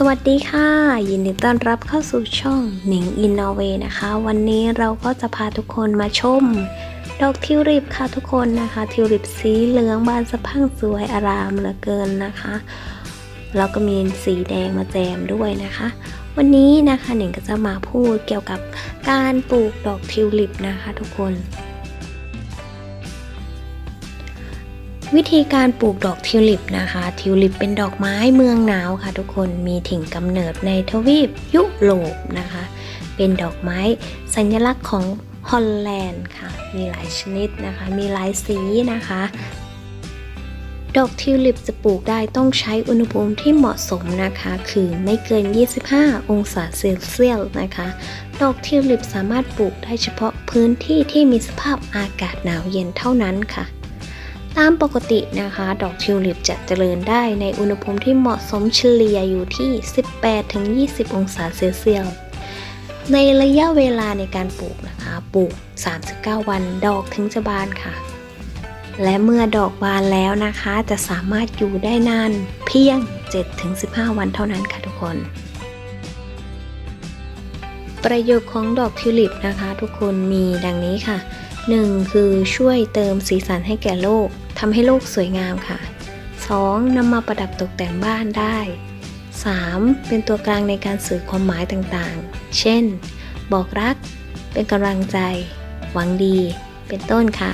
สวัสดีค่ะ ยินดีต้อนรับเข้าสู่ช่องหนิงอินนอเวนะคะ วันนี้เราก็จะพาทุกคนมาชม ดอกทิวลิปค่ะทุกคนนะคะทิวลิปสีเหลืองบานสะพั่งสวยอารามเหลือเกินนะคะ แล้วก็มีสีแดงมาแจมด้วยนะคะ วันนี้นะคะหนิงก็จะมาพูดเกี่ยวกับการปลูกดอกทิวลิปนะคะ ทุกคน วิธีการปลูกดอกทิวลิปนะคะ ทิวลิปเป็นดอกไม้เมืองหนาวค่ะ ทุกคนมีถิ่นกำเนิดในทวีปยุโรปนะคะ เป็นดอกไม้สัญลักษณ์ของฮอลแลนด์ค่ะ มีหลายชนิดนะคะ มีหลายสีนะคะ ดอกทิวลิปจะปลูกได้ต้องใช้อุณหภูมิที่เหมาะสมนะคะ คือไม่เกิน 25 องศาเซลเซียสนะคะ ดอกทิวลิปสามารถปลูกได้เฉพาะพื้นที่ที่มีสภาพอากาศหนาวเย็นเท่านั้นค่ะ ตามปกตินะคะ ดอกทิวลิปจะเจริญได้ในอุณหภูมิที่เหมาะสมเฉลี่ยอยู่ที่ 18-20 องศาเซลเซียสในระยะเวลาในการปลูกนะคะ ปลูก 39 วันดอกถึงจะบานค่ะ และเมื่อดอกบานแล้วนะคะ จะสามารถอยู่ได้นานเพียง 7-15 วันเท่านั้นค่ะทุกคน ประโยชน์ของดอกทิวลิปนะคะ ทุกคนมีดังนี้ค่ะ 1. คือช่วยเติมสีสันให้แก่โลก ทำให้โลกสวยงามค่ะ 2. นำมาประดับตกแต่งบ้านได้ 3. เป็นตัวกลางในการสื่อความหมายต่างๆ เช่น บอกรัก เป็นกำลังใจ หวังดี เป็นต้นค่ะ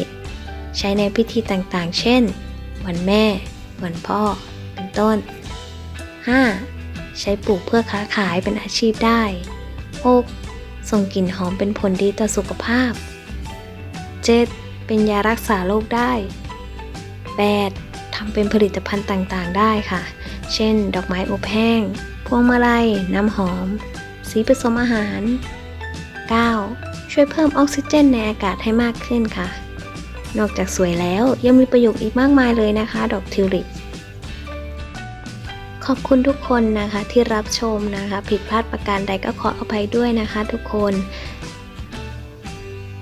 4. ใช้ในพิธีต่างๆ เช่น วันแม่ วันพ่อ เป็นต้น 5. ใช้ปลูกเพื่อค้าขายเป็นอาชีพได้ 6. ส่งกลิ่นหอมเป็นผลดีต่อสุขภาพ 7. เป็นยารักษาโรคได้ 8. ทำเป็นผลิตภัณฑ์ต่างๆ ได้ค่ะ เช่น ดอกไม้อบแห้ง พวงมาลัย น้ำหอม สีผสมอาหาร 9. ช่วยเพิ่มออกซิเจนในอากาศให้มากขึ้นค่ะ นอกจากสวยแล้วยังมีประโยชน์อีกมากมายเลยนะคะ ดอกทิวลิปขอบคุณทุกคนนะคะที่รับชมนะคะ ผิดพลาดประการใดก็ขออภัยด้วยนะคะทุกคน